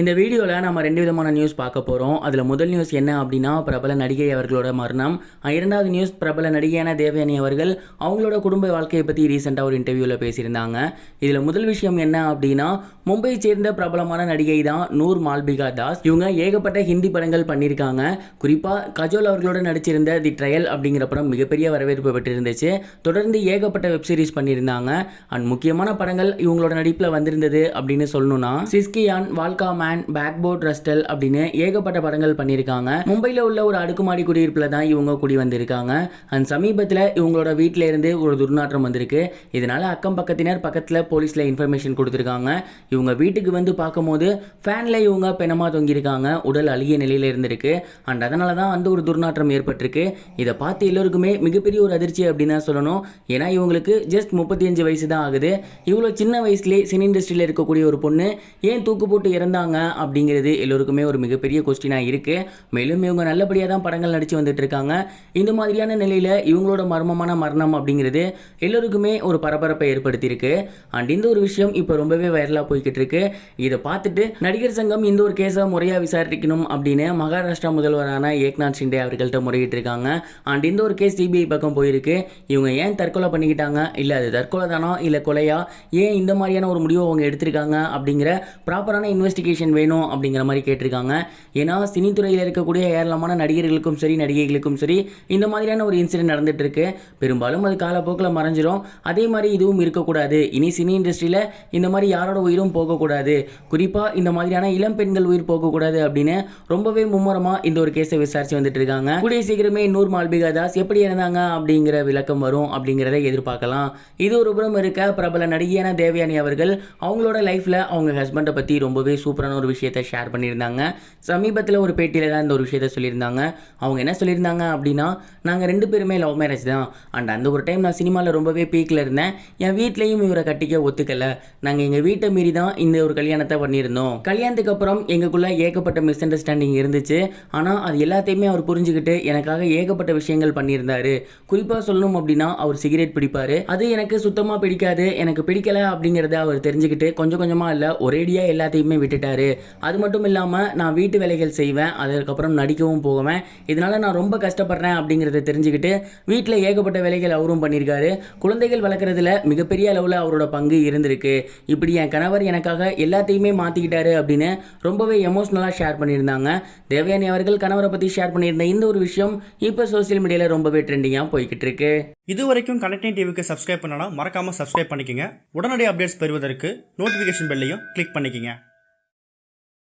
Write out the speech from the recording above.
இந்த வீடியோவில் நம்ம ரெண்டு விதமான நியூஸ் பார்க்க போகிறோம் அதில் முதல் நியூஸ் என்ன அப்படின்னா பிரபல நடிகை அவர்களோட மரணம். இரண்டாவது நியூஸ் பிரபல நடிகையான தேவயானி அவர்கள் அவங்களோட குடும்ப வாழ்க்கையை பற்றி ரீசெண்டாக ஒரு இன்டர்வியூவில் பேசியிருந்தாங்க. இதில் முதல் விஷயம் என்ன அப்படின்னா மும்பை சேர்ந்த பிரபலமான நடிகை தான் நூர் மால்பிகா தாஸ். இவங்க ஏகப்பட்ட ஹிந்தி படங்கள் பண்ணியிருக்காங்க. குறிப்பாக கஜோல் அவர்களோட நடிச்சிருந்த தி ட்ரையல் அப்படிங்கிற படம் மிகப்பெரிய வரவேற்பு பெற்றிருந்துச்சு. தொடர்ந்து ஏகப்பட்ட வெப் சீரிஸ் பண்ணியிருந்தாங்க. அண்ட் முக்கியமான படங்கள் இவங்களோட நடிப்பில் வந்திருந்தது அப்படின்னு சொல்லணும்னா சிஸ்கியான் வால்கா மேன் பேக் போர்ட் ரஸ்டல் அப்படின்னு ஏகப்பட்ட படங்கள் பண்ணியிருக்காங்க. மும்பையில் உள்ள ஒரு அடுக்குமாடி குடியிருப்பில் தான் இவங்க குடி வந்திருக்காங்க. அண்ட் சமீபத்தில் இவங்களோட வீட்டில இருந்து ஒரு துர்நாற்றம் வந்திருக்கு. இதனால அக்கம் பக்கத்தினர் பக்கத்தில் போலீஸில் இன்ஃபர்மேஷன் கொடுத்துருக்காங்க. இவங்க வீட்டுக்கு வந்து பார்க்கும்போது ஃபேனில் இவங்க பெணமாக தொங்கியிருக்காங்க உடல் அழுகிய நிலையில் இருந்திருக்கு. அண்ட் அதனால தான் வந்து ஒரு துர்நாற்றம் ஏற்பட்டிருக்கு. இதை பார்த்து எல்லோருக்குமே மிகப்பெரிய ஒரு அதிர்ச்சி அப்படின்னு தான் சொல்லணும். ஏன்னா இவங்களுக்கு ஜஸ்ட் முப்பத்தி அஞ்சு வயசு தான் ஆகுது. இவ்வளோ சின்ன வயசுலேயே சினி இண்டஸ்ட்ரியில் இருக்கக்கூடிய ஒரு பொண்ணு ஏன் தூக்கு போட்டு இறந்தாங்க அப்படிங்கிறது எல்லோருக்குமே ஒரு மிகப்பெரிய கொஸ்டினாக இருக்குது மேலும் இவங்க நல்லபடியாக தான் படங்கள் நடித்து வந்துட்டு இருக்காங்க இந்த மாதிரியான நிலையில் இவங்களோட மர்மமான மரணம் அப்படிங்கிறது எல்லோருக்குமே ஒரு பரபரப்பை ஏற்படுத்தியிருக்கு. அண்ட் இந்த ஒரு விஷயம் இப்போ ரொம்பவே வைரலாக போய்கிட்டு இருக்கு இதை பார்த்துட்டு நடிகர் சங்கம் இந்த ஒரு கேஸை முறையாக விசாரிக்கணும் அப்படின்னு மகாராஷ்டிரா முதல்வரான ஏக்நாத் ஷிண்டே அவர்கள்ட்ட முறையிட்டு இருக்காங்க அண்ட் இந்த ஒரு கேஸ் சிபிஐ பக்கம் போயிருக்கு. இவங்க ஏன் தற்கொலை பண்ணிக்கிட்டாங்க? இல்லை அது தற்கொலை தானா? இல்லை கொலையா? ஏன் இந்த மாதிரியான ஒரு முடிவை அவங்க எடுத்திருக்காங்க? அப்படிங்கிற ப்ராப்பரான இன்வெஸ்டிகேஷன் வேணும் அப்படிங்கிற மாதிரி கேட்டிருக்காங்க. ஏன்னா சினித்துறையில் இருக்கக்கூடிய ஏராளமான நடிகர்களுக்கும் சரி நடிகைகளுக்கும் சரி இந்த மாதிரியான ஒரு இன்சிடென்ட் நடந்துட்டு இருக்கு பெரும்பாலும் அது காலப்போக்கில் மறைஞ்சிரும். அதே மாதிரி இதுவும் இருக்கக்கூடாது. இனி சினி இண்டஸ்ட்ரியில் இந்த மாதிரி யாரோட உயிரும் போகக்கூடாது. குறிப்பாக இந்த மாதிரியான இளம் பெண்கள் உயிர் போகக்கூடாது அப்படின்னு ரொம்பவே மும்முரமாக இந்த ஒரு கேஸை விசாரிச்சு வந்துட்டு இருக்காங்க. கூடிய சீக்கிரமே நூர் மால்பிகா தாஸ் எப்படி இருந்தாங்க அப்படிங்கிற விளக்கம் வரும் அப்படிங்கிறத எதிர்பார்க்கலாம். இது ஒரு புறம் இருக்க பிரபல நடிகையான தேவயானி அவர்கள் அவங்களோட லைஃப்பில் அவங்க ஹஸ்பண்டை பற்றி ரொம்பவே சூப்பரான ஒரு விஷயத்தை ஷேர் பண்ணியிருந்தாங்க. சமீபத்தில் ஒரு பேட்டியில் தான் இந்த ஒரு விஷயத்த சொல்லியிருந்தாங்க. அவங்க என்ன சொல்லியிருந்தாங்க அப்படின்னா நாங்கள் ரெண்டு பேருமே லவ் மேரேஜ் தான். அண்ட் அந்த ஒரு டைம் நான் சினிமாவில் ரொம்பவே பீக்கில் இருந்தேன். என் வீட்லேயும் இவரை கட்டிக்க ஒத்துக்கலை. நாங்கள் எங்கள் வீட்டை மீறி தான் இந்த ஒரு கல்யாணத்தை பண்ணியிருந்தோம். கல்யாணத்துக்கு அப்புறம் எங்களுக்குள்ள ஏகப்பட்ட மிஸ் அண்டர்ஸ்டாண்டிங் இருந்துச்சு. ஆனால் அது எல்லாத்தையுமே அவர் புரிஞ்சுக்கிட்டு எனக்காக ஏகப்பட்ட விஷயங்கள் பண்ணியிருந்தாரு. குறிப்பாக சொல்லணும் அப்படின்னா அவர் சிகரெட் பிடிப்பார். அது எனக்கு சுத்தமாக பிடிக்காது. எனக்கு பிடிக்கல அப்படிங்கிறத அவர் தெரிஞ்சுக்கிட்டு கொஞ்சம் கொஞ்சமாக இல்லை ஒரேடியாக எல்லாத்தையுமே விட்டுட்டாரு. அது மட்டும் இல்லாமல் நான் வீட்டு வேலைகள் செய்வேன். அதுக்கப்புறம் நடிக்கவும் போவேன். இதனால நான் ரொம்ப கஷ்டப்படுறேன் அப்படிங்கிறத தெரிஞ்சுக்கிட்டு வீட்டில் ஏகப்பட்ட வேலைகள் அவரும் பண்ணியிருக்காரு. குழந்தைகள் வளர்க்குறதுல மிகப்பெரிய அளவில் அவரோட பங்கு இருந்திருக்கு. இப்படி என் கணவர் எனக்காக எல்லாத்தையுமே மாற்றிக்கிட்டாரு அப்படின்னு ரொம்பவே எமோஷ்னலாக ஷேர் பண்ணியிருந்தாங்க. தேவயானி அவர்கள் கணவரை பற்றி ஷேர் பண்ணியிருந்த இந்த ஒரு விஷயம் இப்போ சோஷியல் மீடியாவில் ரொம்பவே ட்ரெண்டிங்காக போய்கிட்டு இருக்கு. இது வரைக்கும் கனெக்டிங் டிவிக்கு சப்ஸ்கிரைப் பண்ணனா மறக்காமல் சப்ஸ்கிரைப் பண்ணிக்கங்க. உடனடி அப்டேட்ஸ் பெறுவதற்கு நோட்டிஃபிகேஷன் பெல்லையும் கிளிக் பண்ணிக்கங்க.